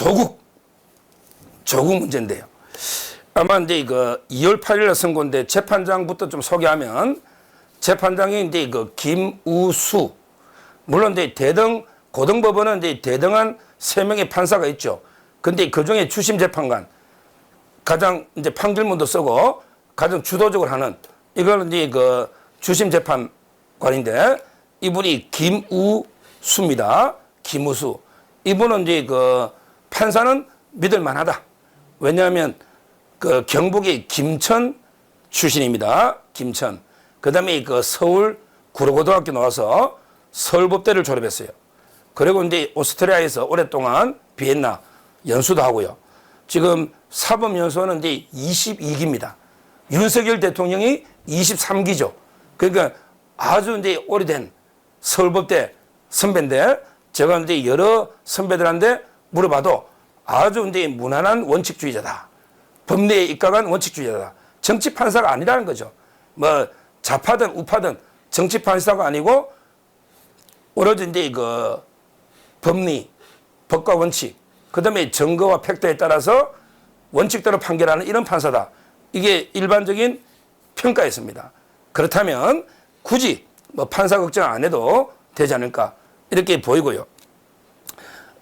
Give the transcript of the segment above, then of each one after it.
조국 조국 문제인데요. 아마 이제 이거 2월 8일 날 선고인데 재판장부터 좀 소개하면 재판장이 이제 그 김우수 물론 이제 대등 고등법원은 이제 대등한 세 명의 판사가 있죠. 근데 그 중에 주심 재판관 가장 이제 판결문도 쓰고 가장 주도적으로 하는 이걸 이제 그 주심 재판관인데 이분이 김우수입니다. 김우수. 이분은 이제 그 판사는 믿을 만하다. 왜냐하면 그 경북의 김천 출신입니다. 김천. 그다음에 그 서울 구로고등학교 나와서 서울법대를 졸업했어요. 그리고 이제 오스트리아에서 오랫동안 비엔나 연수도 하고요. 지금 사법연수원은 이제 22기입니다. 윤석열 대통령이 23기죠. 그러니까 아주 이제 오래된 서울법대 선배인데 제가 이제 여러 선배들한테 물어봐도 아주 이제 무난한 원칙주의자다. 법리에 입각한 원칙주의자다. 정치 판사가 아니라는 거죠. 뭐 좌파든 우파든 정치 판사가 아니고 오로지 이제 그 법리, 법과 원칙, 그 다음에 증거와 팩트에 따라서 원칙대로 판결하는 이런 판사다. 이게 일반적인 평가였습니다. 그렇다면 굳이 뭐 판사 걱정 안 해도 되지 않을까 이렇게 보이고요.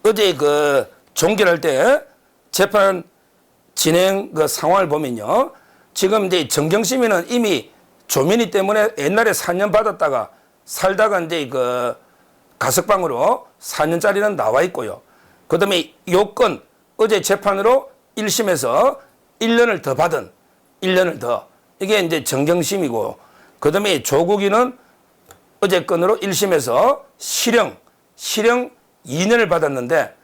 어제 그 종결할 때 재판 진행 그 상황을 보면요. 지금 이제 정경심이는 이미 조민이 때문에 옛날에 4년 받았다가 살다가 이제 그 가석방으로 4년짜리는 나와 있고요. 그 다음에 요건 어제 재판으로 1심에서 1년을 더 받은 1년을 더 이게 이제 정경심이고 그 다음에 조국이는 어제 건으로 1심에서 실형 실형 2년을 받았는데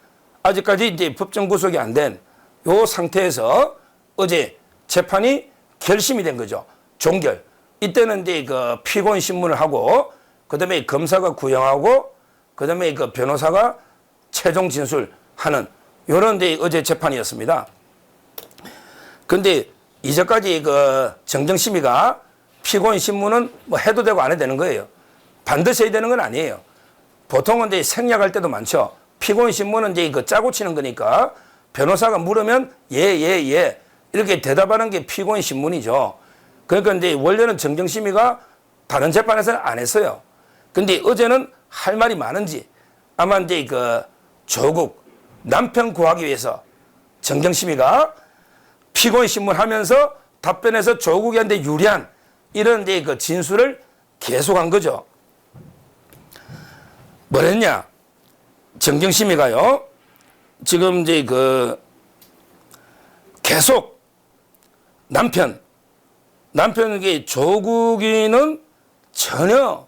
아직까지 이제 법정 구속이 안 된 요 상태에서 어제 재판이 결심이 된 거죠. 종결. 이때는 이제 그 피고인 신문을 하고 그다음에 검사가 구형하고 그다음에 그 변호사가 최종 진술하는 요런 데 어제 재판이었습니다. 근데 이제까지 그 정정심의가 피고인 신문은 뭐 해도 되고 안 해도 되는 거예요. 반드시 해야 되는 건 아니에요. 보통은 이제 생략할 때도 많죠. 피고인 신문은 이제 그 짜고 치는 거니까 변호사가 물으면 예, 예, 예. 이렇게 대답하는 게 피고인 신문이죠. 그러니까 이제 원래는 정정심의가 다른 재판에서는 안 했어요. 근데 어제는 할 말이 많은지 아마 이제 그 조국 남편 구하기 위해서 정정심의가 피고인 신문 하면서 답변해서 조국이한테 유리한 이런 이제 그 진술을 계속한 거죠. 뭐랬냐? 정경심이가요. 지금 이제 그 계속 남편 남편에게 조국이는 전혀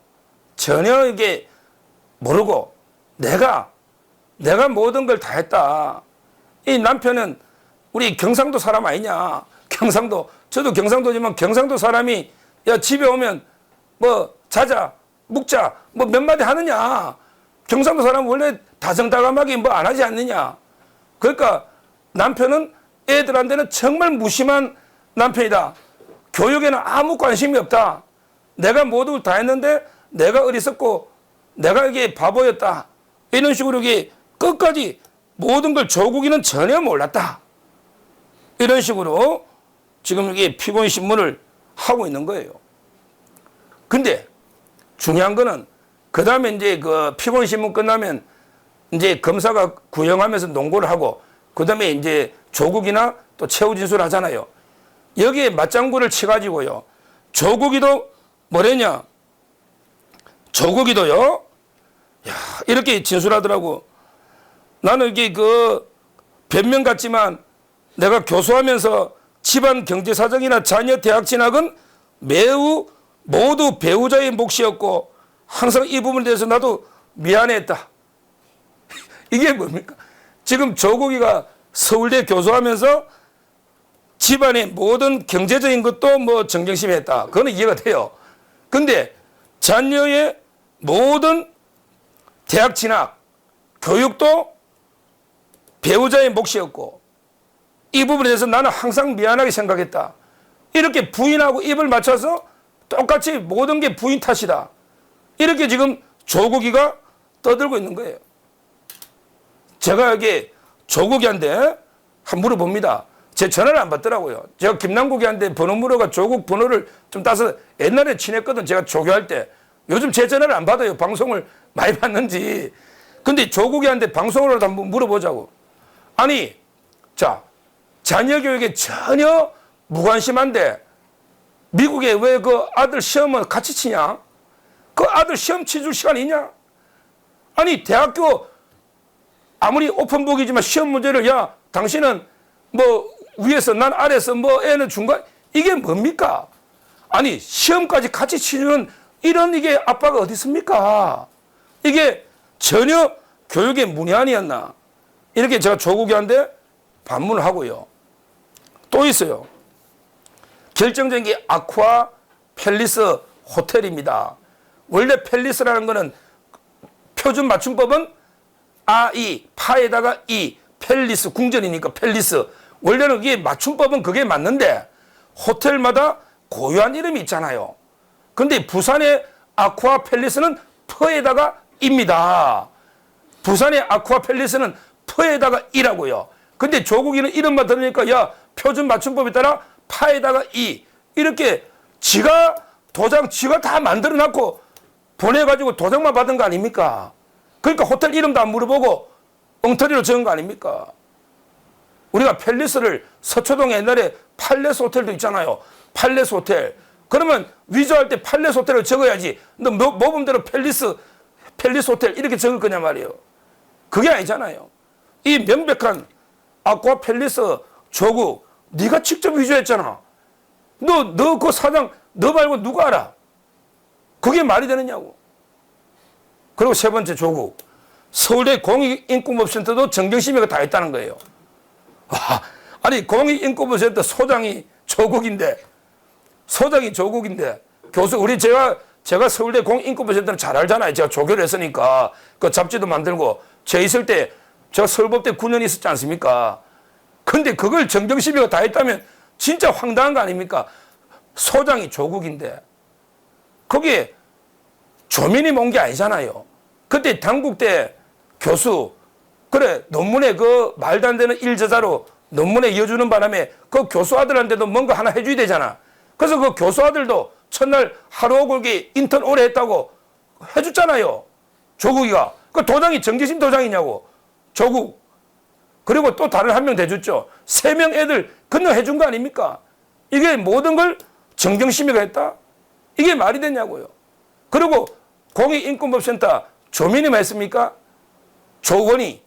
전혀 이게 모르고 내가 내가 모든 걸 다 했다. 이 남편은 우리 경상도 사람 아니냐? 경상도 저도 경상도지만 경상도 사람이 야 집에 오면 뭐 자자 묵자 뭐 몇 마디 하느냐? 경상도 사람 원래 다정다감하게 뭐 안 하지 않느냐? 그러니까 남편은 애들한테는 정말 무심한 남편이다. 교육에는 아무 관심이 없다. 내가 모두 다 했는데 내가 어리석고 내가 이게 바보였다. 이런 식으로 이게 끝까지 모든 걸 조국이는 전혀 몰랐다. 이런 식으로 지금 이게 피고인 신문을 하고 있는 거예요. 근데 중요한 거는 그 다음에 이제 그 피고인 신문 끝나면 이제 검사가 구형하면서 농고를 하고 그 다음에 이제 조국이나 또 최후 진술 하잖아요. 여기에 맞장구를 치가지고요. 조국이도 뭐랬냐? 조국이도요. 야, 이렇게 진술하더라고. 나는 이게 그 변명 같지만 내가 교수하면서 집안 경제 사정이나 자녀 대학 진학은 매우 모두 배우자의 몫이었고 항상 이 부분에 대해서 나도 미안했다. 이게 뭡니까? 지금 조국이가 서울대 교수하면서 집안의 모든 경제적인 것도 뭐 정경심이 했다. 그거는 이해가 돼요. 근데 자녀의 모든 대학 진학, 교육도 배우자의 몫이었고 이 부분에 대해서 나는 항상 미안하게 생각했다. 이렇게 부인하고 입을 맞춰서 똑같이 모든 게 부인 탓이다. 이렇게 지금 조국이가 떠들고 있는 거예요. 제가 여기 조국이한테 한 물어봅니다. 제 전화를 안 받더라고요. 제가 김남국이한테 번호 물어가 조국 번호를 좀 따서 옛날에 친했거든. 제가 조교할 때. 요즘 제 전화를 안 받아요. 방송을 많이 받는지. 근데 조국이한테 방송으로도 한번 물어보자고. 아니, 자, 자녀 교육에 전혀 무관심한데 미국에 왜 그 아들 시험을 같이 치냐? 그 아들 시험 치줄 시간 있냐? 아니, 대학교 아무리 오픈북이지만 시험 문제를 야, 당신은 뭐 위에서 난 아래에서 뭐 애는 중간 이게 뭡니까? 아니, 시험까지 같이 치는 이런 이게 아빠가 어디 있습니까? 이게 전혀 교육의 문외한이었나? 이렇게 제가 조국이한테 반문을 하고요. 또 있어요. 결정적인 게 아쿠아 팰리스 호텔입니다. 원래 팰리스라는 거는 표준 맞춤법은 아, 이, 파에다가 이, 팰리스, 궁전이니까 팰리스. 원래는 이게 맞춤법은 그게 맞는데 호텔마다 고유한 이름이 있잖아요. 근데 부산의 아쿠아 팰리스는 퍼에다가 입니다. 부산의 아쿠아 팰리스는 퍼에다가 이라고요. 근데 조국이는 이름만 들으니까 야 표준 맞춤법에 따라 파에다가 이 이렇게 지가 도장 지가 다 만들어 놨고 보내가지고 도장만 받은 거 아닙니까? 그러니까 호텔 이름도 안 물어보고 엉터리로 적은 거 아닙니까? 우리가 팰리스를 서초동 옛날에 팔레스 호텔도 있잖아요. 팔레스 호텔. 그러면 위조할 때 팔레스 호텔을 적어야지. 너 모- 모범대로 팰리스, 팰리스 호텔 이렇게 적을 거냐 말이에요. 그게 아니잖아요. 이 명백한 아쿠아 팰리스 조국 네가 직접 위조했잖아. 너 너 그 사장 너 말고 누가 알아? 그게 말이 되느냐고. 그리고 세 번째 조국 서울대 공익인권법센터도 정경심의가 다 했다는 거예요. 와, 아니 공익인권법센터 소장이 조국인데 소장이 조국인데 교수 우리 제가 제가 서울대 공익인권법센터는 잘 알잖아요. 제가 조교를 했으니까 그 잡지도 만들고 저 있을 때저 서울법대 9년 있었지 않습니까? 근데 그걸 정경심의가 다 했다면 진짜 황당한 거 아닙니까? 소장이 조국인데 거기에 조민이 몬게 아니잖아요. 그때 당국대 교수 그래 논문에 그 말도 안 되는 일저자로 논문에 이어주는 바람에 그 교수 아들한테도 뭔가 하나 해줘야 되잖아. 그래서 그 교수 아들도 첫날 하루 오골기 인턴 오래 했다고 해줬잖아요. 조국이가. 그 도장이 정기심 도장이냐고. 조국. 그리고 또 다른 한 명 대줬죠. 세 명 애들 건너해준 거 아닙니까? 이게 모든 걸 정경심의가 했다? 이게 말이 되냐고요. 그리고 공익인권법센터 조민이만 했습니까? 조원이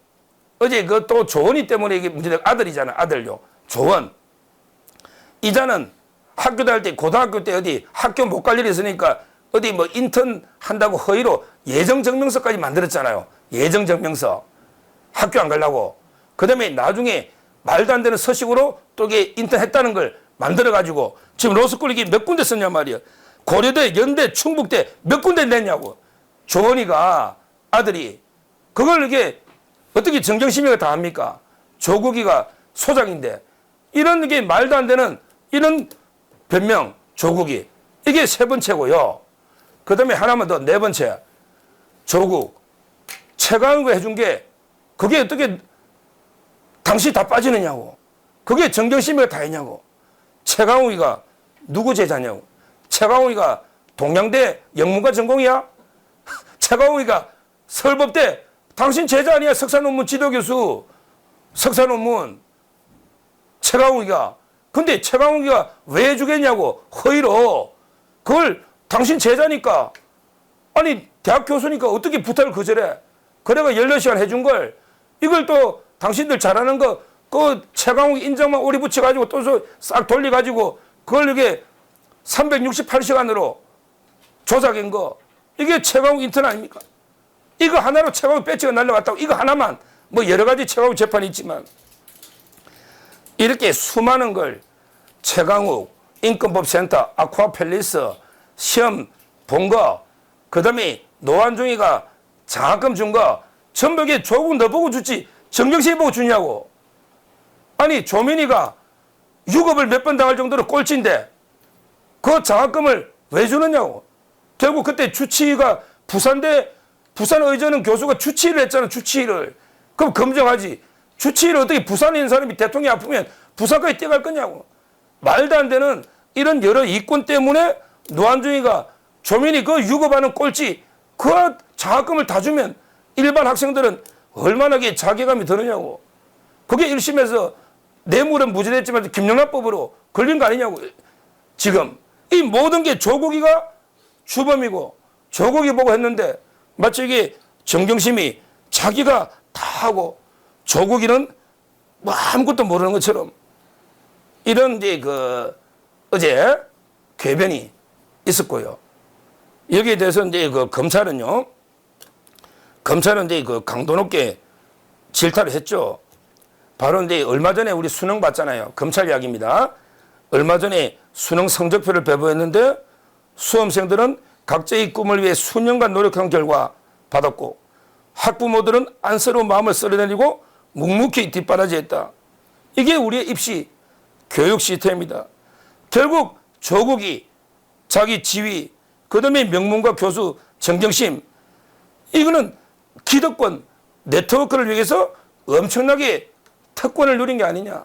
어제 그 또 조원이 때문에 이게 문제된 아들이잖아 아들요. 조원 이자는 학교 다닐 때 고등학교 때 어디 학교 못 갈 일이 있으니까 어디 뭐 인턴 한다고 허위로 예정 증명서까지 만들었잖아요. 예정 증명서. 학교 안 가려고. 그 다음에 나중에 말도 안 되는 서식으로 또 이게 인턴 했다는 걸 만들어 가지고 지금 로스쿨 이게 몇 군데 썼냐 말이야 고려대 연대 충북대 몇 군데 냈냐고. 조원이가 아들이 그걸 이게 어떻게 정경심의가 다 합니까? 조국이가 소장인데 이런 게 말도 안 되는 이런 변명 조국이. 이게 세 번째고요. 그 다음에 하나만 더 네 번째. 조국. 최강욱이 해준 게 그게 어떻게 당시 다 빠지느냐고. 그게 정경심의가 다 했냐고. 최강욱이가 누구 제자냐고 최강욱이가 동양대 영문과 전공이야? 최강욱이가 서울법대 당신 제자 아니야 석사 논문 지도 교수. 석사 논문. 최강욱이가. 근데 최강욱이가 왜 해주겠냐고 허위로. 그걸 당신 제자니까. 아니 대학 교수니까 어떻게 부탁을 거절해? 그래가 14시간 해준 걸. 이걸 또 당신들 잘하는 거그 최강욱이 인정만 오리 붙여가지고 또 싹 돌려가지고 그걸 이게 368시간으로 조작한 거. 이게 최강욱 인턴 아닙니까? 이거 하나로 최강욱 배치가 날라갔다고. 이거 하나만. 뭐 여러 가지 최강욱 재판이 있지만. 이렇게 수많은 걸 최강욱 인권법센터 아쿠아 팰리스 시험 본 거 그다음에 노한중이가 장학금 준 거 전부 이게 조국 너 보고 주지. 정경심 보고 주냐고. 아니 조민이가 유급을 몇 번 당할 정도로 꼴찌인데 그 장학금을 왜 주느냐고. 결국 그때 주치의가 부산대 부산 의전은 교수가 주치의를 했잖아 주치의를. 그럼 검증하지. 주치의를 어떻게 부산에 있는 사람이 대통령이 아프면 부산까지 뛰어갈 거냐고. 말도 안 되는 이런 여러 이권 때문에 노안중이가 조민이 그 유급하는 꼴찌 그 장학금을 다 주면 일반 학생들은 얼마나 게 자괴감이 드느냐고. 그게 1심에서 뇌물은 무죄됐지만 김영란법으로 걸린 거 아니냐고. 지금 이 모든 게 조국이가 주범이고 조국이 보고 했는데 마치 이게 정경심이 자기가 다 하고 조국이는 뭐 아무것도 모르는 것처럼 이런 이제 그 어제 궤변이 있었고요. 여기에 대해서 이제 그 검찰은요. 검찰은 이제 그 강도 높게 질타를 했죠. 바로 이제 얼마 전에 우리 수능 봤잖아요. 검찰 이야기입니다. 얼마 전에 수능 성적표를 배부했는데 수험생들은 각자의 꿈을 위해 수년간 노력한 결과 받았고 학부모들은 안쓰러운 마음을 썰어내리고 묵묵히 뒷바라지했다. 이게 우리의 입시 교육 시스템입니다. 결국 조국이 자기 지위, 그 다음에 명문과 교수 정경심 이거는 기득권 네트워크를 위해서 엄청나게 특권을 누린 게 아니냐.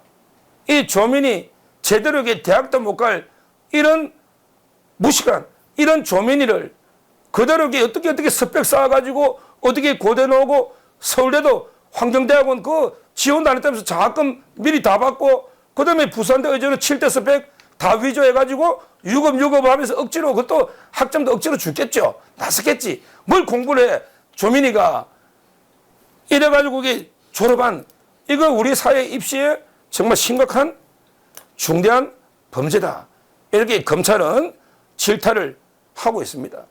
이 조민이 제대로 이게 대학도 못 갈 이런 무식한 이런 조민이를 그대로 이게 어떻게 어떻게 스펙 쌓아가지고 어떻게 고대 나오고 서울대도 환경대학원 그 지원도 안 했다면서 장학금 미리 다 받고 그 다음에 부산대 의대로 7대 스펙 다 위조해가지고 유급 유급 하면서 억지로 그것도 학점도 억지로 줄겠죠. 나섰겠지. 뭘 공부를 해. 조민이가 이래가지고 이게 졸업한 이거 우리 사회 입시에 정말 심각한 중대한 범죄다. 이렇게 검찰은 질타를 하고 있습니다.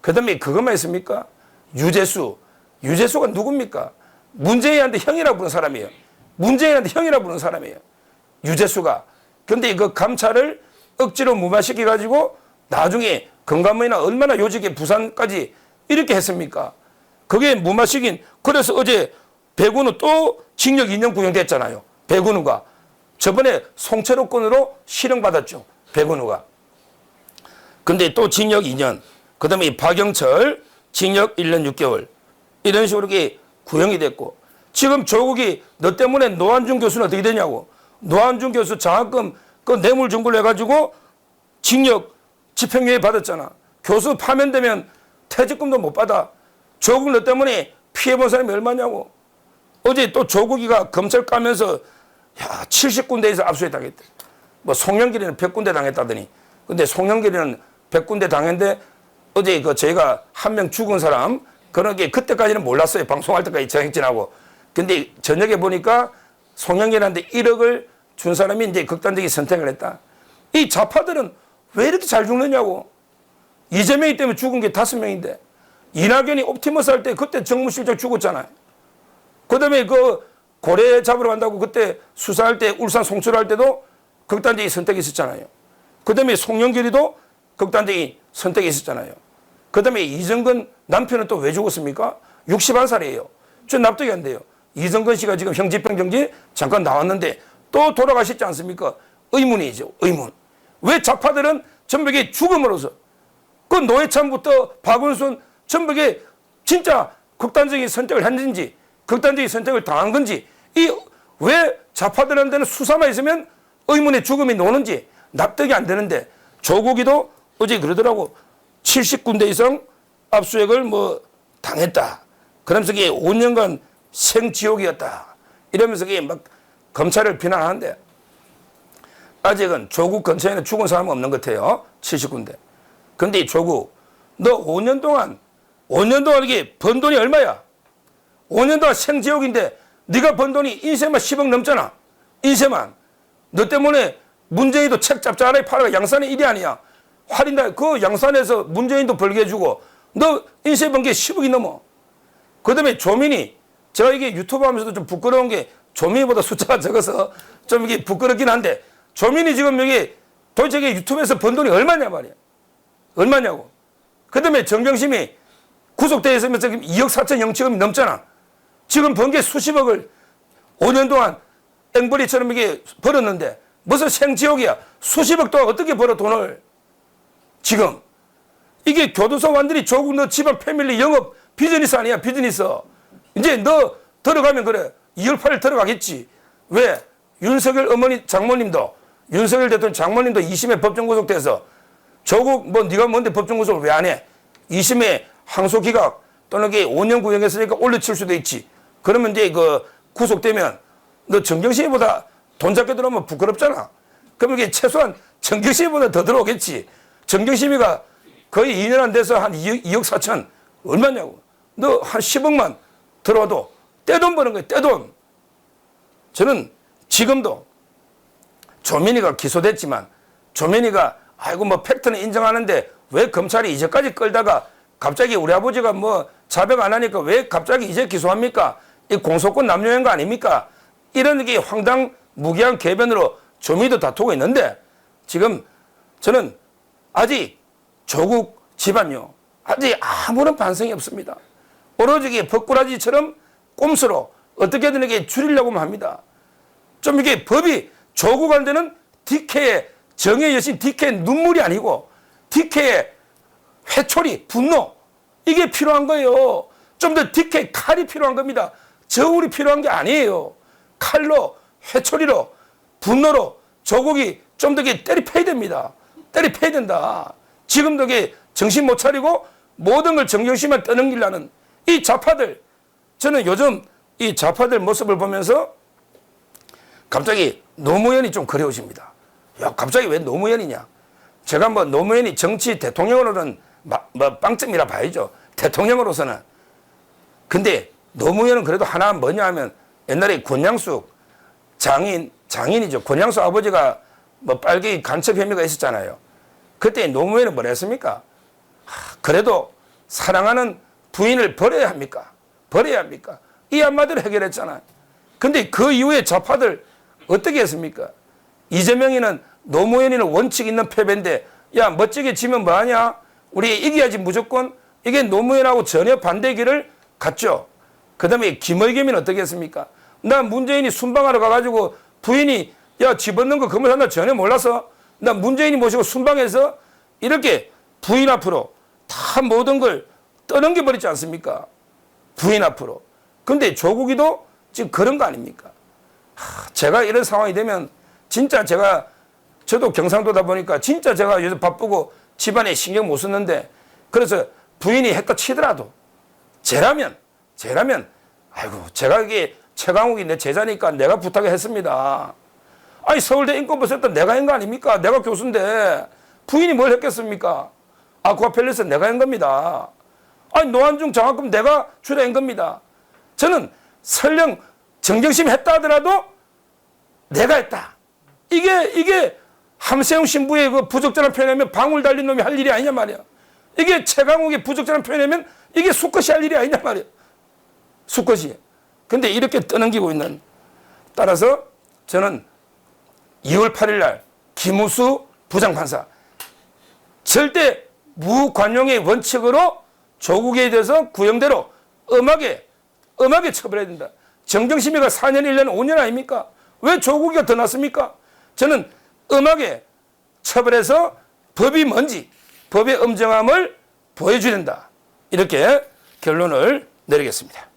그 다음에 그것만 있습니까? 유재수. 유재수가 누굽니까? 문재인한테 형이라고 부르는 사람이에요. 문재인한테 형이라고 부르는 사람이에요. 유재수가. 근데 그 감찰을 억지로 무마시켜가지고 나중에 건강문이나 얼마나 요직에 부산까지 이렇게 했습니까? 그게 무마시킨, 그래서 어제 배구는 또 징역 2년 구형됐잖아요. 배구누가. 저번에 송철호 건으로 실형받았죠. 배구누가. 근데 또 징역 2년, 그 다음에 박영철 징역 1년 6개월. 이런 식으로 이렇게 구형이 됐고. 지금 조국이 너 때문에 노한중 교수는 어떻게 되냐고. 노한중 교수 장학금 그 뇌물 중구를 해가지고 징역 집행유예 받았잖아. 교수 파면되면 퇴직금도 못 받아. 조국 너 때문에 피해본 사람이 얼마냐고. 어제 또 조국이가 검찰 까면서 야 70군데에서 압수했다겠대. 뭐 송영길이는 100군데 당했다더니. 근데 송영길이는 100군데 당했는데 어제 그 저희가 한 명 죽은 사람 그런 게 그때까지는 몰랐어요. 방송할 때까지 정액진하고. 근데 저녁에 보니까 송영길한테 1억을 준 사람이 이제 극단적인 선택을 했다. 이 좌파들은 왜 이렇게 잘 죽느냐고. 이재명이 때문에 죽은 게 다섯 명인데 이낙연이 옵티머스 할 때 그때 정무실장 죽었잖아요. 그 다음에 그 고래 잡으러 간다고 그때 수사할 때 울산 송출할 때도 극단적인 선택이 있었잖아요. 그 다음에 송영길이도 극단적인 선택이 있었잖아요. 그 다음에 이정근 남편은 또 왜 죽었습니까? 61살이에요. 저 납득이 안 돼요. 이정근 씨가 지금 형집행 정지 잠깐 나왔는데 또 돌아가셨지 않습니까? 의문이죠. 의문. 왜 좌파들은 전벽에 죽음으로써 그 노회찬부터 박원순 전벽에 진짜 극단적인 선택을 했는지 극단적인 선택을 당한 건지 이 왜 좌파들한테는 수사만 있으면 의문의 죽음이 노는지 납득이 안 되는데 조국이도 어제 그러더라고 70군데 이상 압수액을 뭐 당했다. 그러면서 이게 5년간 생지옥이었다. 이러면서 이게 막 검찰을 비난하는데 아직은 조국 근처에는 죽은 사람은 없는 것 같아요. 70군데. 근데 이 조국 너 5년 동안 5년 동안 이게 번 돈이 얼마야? 5년 동안 생지옥인데 네가 번 돈이 인쇄만 10억 넘잖아. 인쇄만. 너 때문에 문재인도 책 잡자라에 팔아가 양산의 일이 아니야. 할인다. 그 양산에서 문재인도 벌게 해주고 너 인쇄 번게 10억이 넘어. 그 다음에 조민이 제가 이게 유튜브 하면서도 좀 부끄러운 게 조민이보다 숫자가 적어서 좀 이게 부끄럽긴 한데 조민이 지금 여기 도대체 이게 유튜브에서 번 돈이 얼마냐 말이야. 얼마냐고. 그 다음에 정경심이 구속돼 있으면서 지금 2억 4천 영치금이 넘잖아. 지금 번 게 수십억을 5년 동안 앵벌이처럼 이게 벌었는데 무슨 생지옥이야. 수십억 동안 어떻게 벌어 돈을. 지금. 이게 교도소 완전히 조국 너 집안 패밀리 영업 비즈니스 아니야 비즈니스. 이제 너 들어가면 그래. 2월 8일 들어가겠지. 왜? 윤석열 어머니 장모님도 윤석열 대통령 장모님도 2심에 법정 구속돼서 조국 뭐 네가 뭔데 법정 구속을 왜 안 해? 2심에 항소 기각 또는 게 5년 구형했으니까 올려칠 수도 있지. 그러면 이제 그 구속되면 너 정경심보다 돈 작게 들어오면 부끄럽잖아. 그러면 이게 최소한 정경심보다 더 들어오겠지. 정경심이가 거의 2년 안 돼서 한 2억, 2억 4천 얼마냐고. 너 한 10억만 들어와도 떼돈 버는 거야, 떼돈. 저는 지금도 조민이가 기소됐지만 조민이가 아이고 뭐 팩트는 인정하는데 왜 검찰이 이제까지 끌다가 갑자기 우리 아버지가 뭐 자백 안 하니까 왜 갑자기 이제 기소합니까? 이 공소권 남용한 거 아닙니까? 이런 게 황당 무기한 개변으로 조민이도 다투고 있는데 지금 저는 아직 조국 집안요 아직 아무런 반성이 없습니다. 오로지 이게 벚꾸라지처럼 꼼수로 어떻게든 이게 줄이려고만 합니다. 좀 이게 법이 조국한테는 DK의 정의 여신 DK의 눈물이 아니고 DK의 회초리, 분노 이게 필요한 거예요. 좀더 DK 칼이 필요한 겁니다. 저울이 필요한 게 아니에요. 칼로 회초리로 분노로 조국이 좀 더 때리 패야 됩니다. 때리 패야 된다. 지금도 정신 못 차리고 모든 걸 정경심만 떠넘기려는 이 좌파들 저는 요즘 이 좌파들 모습을 보면서 갑자기 노무현이 좀 그리워집니다. 야, 갑자기 왜 노무현이냐? 제가 뭐 노무현이 정치 대통령으로는 마- 뭐 빵점이라 봐야죠. 대통령으로서는. 근데 노무현은 그래도 하나 뭐냐 하면 옛날에 권양숙 장인, 장인이죠. 권양숙 아버지가 뭐 빨갱이 간첩 혐의가 있었잖아요. 그때 노무현은 뭐라 했습니까? 하, 그래도 사랑하는 부인을 버려야 합니까? 버려야 합니까? 이 한마디로 해결했잖아요. 근데 그 이후에 좌파들 어떻게 했습니까? 이재명이는 노무현이는 원칙 있는 패배인데 야 멋지게 지면 뭐하냐? 우리 이겨야지 무조건 이게 노무현하고 전혀 반대 길을 갔죠. 그 다음에 김의겸이는 어떻게 했습니까? 나 문재인이 순방하러 가가지고 부인이 야 집어넣는 거 하나 전혀 몰라서 나 문재인이 모시고 순방해서 이렇게 부인 앞으로 다 모든 걸 떠넘겨 버리지 않습니까? 부인 앞으로. 근데 조국이도 지금 그런 거 아닙니까? 하, 제가 이런 상황이 되면 진짜 제가 저도 경상도다 보니까 진짜 제가 요즘 바쁘고 집안에 신경 못 쓰는데 그래서 부인이 했다 치더라도 제라면 제라면 아이고 제가 이게 최강욱이 내 제자니까 내가 부탁을 했습니다. 아니 서울대 인권부했던 내가 한 거 아닙니까? 내가 교수인데 부인이 뭘 했겠습니까? 아쿠아펠리스 내가 한 겁니다. 아니 노안중 장학금 내가 주도한 겁니다. 저는 설령 정경심 했다 하더라도 내가 했다. 이게 이게 함세웅 신부의 그 부적절한 표현이면 방울 달린 놈이 할 일이 아니냐 말이야. 이게 최강욱의 부적절한 표현이면 이게 수컷이 할 일이 아니냐 말이야. 수컷이. 근데 이렇게 떠넘기고 있는 따라서 저는 2월 8일 날 김우수 부장판사 절대 무관용의 원칙으로 조국에 대해서 구형대로 엄하게 엄하게 처벌해야 된다. 정경심이가 4년, 1년, 5년 아닙니까? 왜 조국이가 더 낫습니까? 저는 엄하게 처벌해서 법이 뭔지 법의 엄정함을 보여줘야 된다. 이렇게 결론을 내리겠습니다.